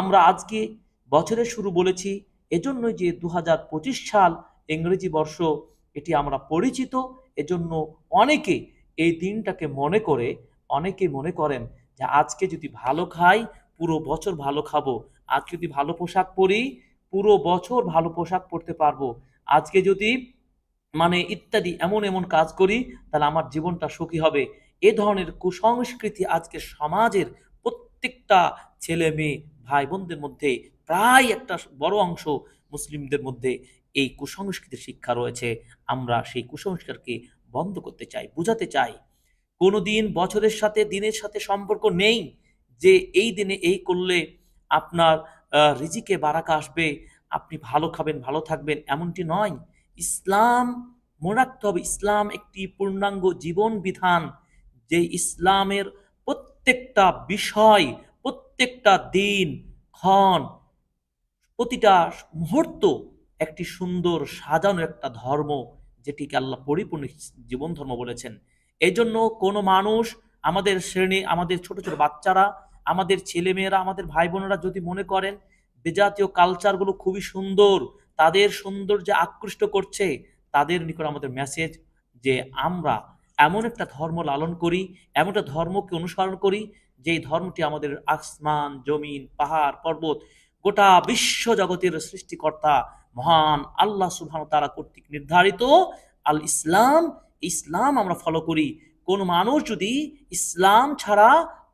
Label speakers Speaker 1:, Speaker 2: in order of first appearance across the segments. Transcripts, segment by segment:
Speaker 1: আমরা আজকে বছরের শুরু বলেছি, এজন্যই যে দু হাজার পঁচিশ সাল ইংরেজি বর্ষ, এটি আমরা পরিচিত। এজন্য অনেকে এই দিনটাকে মনে করে, অনেকে মনে করেন যে আজকে যদি ভালো খাই, পুরো বছর ভালো খাব। আজকে যদি ভালো পোশাক পরি, পুরো বছর ভালো পোশাক পরতে পারব। আজকে যদি মানে ইত্যাদি এমন এমন কাজ করি, তাহলে আমার জীবনটা সুখী হবে। এ ধরনের কুসংস্কৃতি আজকে সমাজের প্রত্যেকটা ছেলে মেয়ে ভাই বোনদের মধ্যে প্রায় একটা বড় অংশ মুসলিমদের মধ্যে এই কুসংস্কৃতির শিক্ষা রয়েছে। আমরা সেই কুসংস্কারকে বন্ধ করতে চাই, বুঝাতে চাই। কোনো দিন বছরের সাথে, দিনের সাথে সম্পর্ক নেই যে এই দিনে এই করলে আপনার রিজিকে বারাকা আসবে, আপনি ভালো খাবেন, ভালো থাকবেন এমনটি নয়। ইসলাম মনে রাখতে হবে ইসলাম একটি পূর্ণাঙ্গ জীবন বিধান। যে ইসলামের প্রত্যেকটা বিষয় প্রত্যেকটা দিন, ক্ষণ, প্রতিটা মুহূর্ত একটি সুন্দর সাজানো একটা ধর্ম যেটিকে আল্লাহ পরিপূর্ণ জীবন ধর্ম বলেছেন। এই জন্য কোনো মানুষ আমাদের শ্রেণি, আমাদের ছোট ছোট বাচ্চারা, আমাদের ছেলেমেয়েরা, আমাদের ভাই বোনেরা যদি মনে করেন বিজাতীয় কালচারগুলো খুবই সুন্দর, তাদের সৌন্দর্যে আকৃষ্ট করছে, তাদের নিকট আমাদের মেসেজ যে আমরা এমন একটা ধর্ম লালন করি, এমন একটা ধর্মকে অনুসরণ করি যেই ধর্মটি আমাদের আসমান, জমিন, পাহাড়, পর্বত, গোটা বিশ্ব জগতের সৃষ্টিকর্তা, মহান আল্লাহ সুবহান তারা কর্তৃক নির্ধারিত, আল ইসলাম ইসলাম আমরা ফলো করি। কোন মানুষ যদি ইসলাম ছাড়া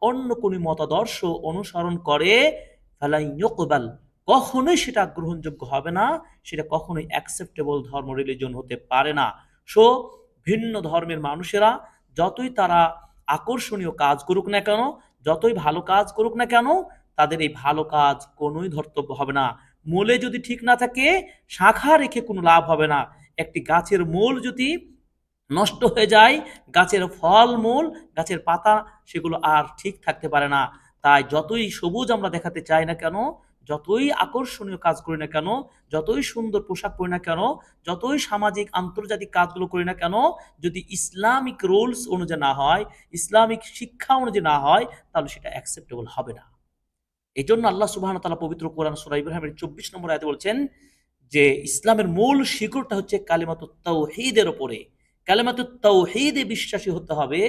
Speaker 1: অন্য কোনো মতাদর্শ অনুসরণ করে কখনোই সেটা গ্রহণযোগ্য হবে না, সেটা কখনোই অ্যাকসেপ্টেবল ধর্ম রিলিজন হতে পারে না। সো ভিন্ন ধর্মের মানুষেরা যতই তারা আকর্ষণীয় কাজ করুক না কেন যতই ভালো কাজ করুক না কেন, তাদের এই ভালো কাজ কোনোই ধর্তব্য হবে না। মূলে যদি ঠিক না থাকে, শাখা রেখে কোনো লাভ হবে না। একটি গাছের মূল যদি নষ্ট হয়ে যায়, গাছের ফল মূল, গাছের পাতা, সেগুলো আর ঠিক থাকতে পারে না। তাই যতই সবুজ আমরা দেখাতে চাই না কেন যতই আকর্ষণীয় কাজ করি না কেন, যতই সুন্দর পোশাক পরি না কেন, যতই সামাজিক, আন্তর্জাতিক কাজগুলো করি না কেন, যদি ইসলামিক রুলস অনুযায়ী না হয়, ইসলামিক শিক্ষা অনুযায়ী না হয়, তাহলে সেটা অ্যাকসেপ্টেবল হবে না। এই জন্য আল্লাহ সুবাহ তালা পবিত্র কোরআন সুরা ইব্রাহিমের চব্বিশ নম্বর আয়তে বলছেন যে, ইসলামের মূল শিকড়টা হচ্ছে কালিমাত তাওহীদের ওপরে কালিমাত তাওহীদে বিশ্বাসী হতে হবে।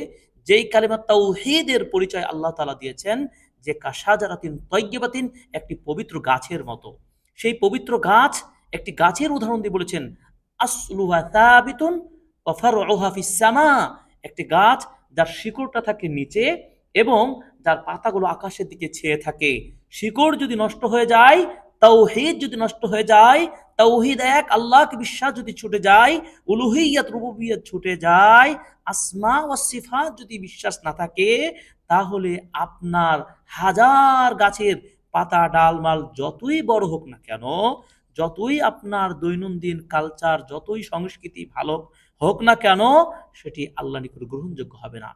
Speaker 1: যেই কালিমা তাওহীদের পরিচয় আল্লাহ তালা দিয়েছেন যে কাসাজারাতিন তৈয়বাতিন একটি পবিত্র গাছের মতো। সেই পবিত্র গাছ একটি গাছের উদাহরণ দিয়ে বলেছেন, আসলুহা সাবিতুন ওয়া ফারউহা ফিস সামা একটি গাছ যার শিকড়টা থাকে নিচে এবং যার পাতাগুলো আকাশের দিকে ছেয়ে থাকে। শিকড় যদি নষ্ট হয়ে যায়, তাওহীদ যদি নষ্ট হয়ে যায়, তাওহীদ এক আল্লাহকে বিশ্বাস যদি ছুটে যায়, উলুহিয়াত রুবুবিয়াত ছুটে যায়, আসমা ও সিফাত যদি বিশ্বাস না থাকে তাহলে আপনার হাজার গাছের পাতা, ডালমাল যতই বড় হোক না কেন, যতই আপনার দৈনন্দিন কালচার যতই সংস্কৃতি ভালো হোক না কেন, সেটি আল্লাহ নিকট গ্রহণযোগ্য হবে না।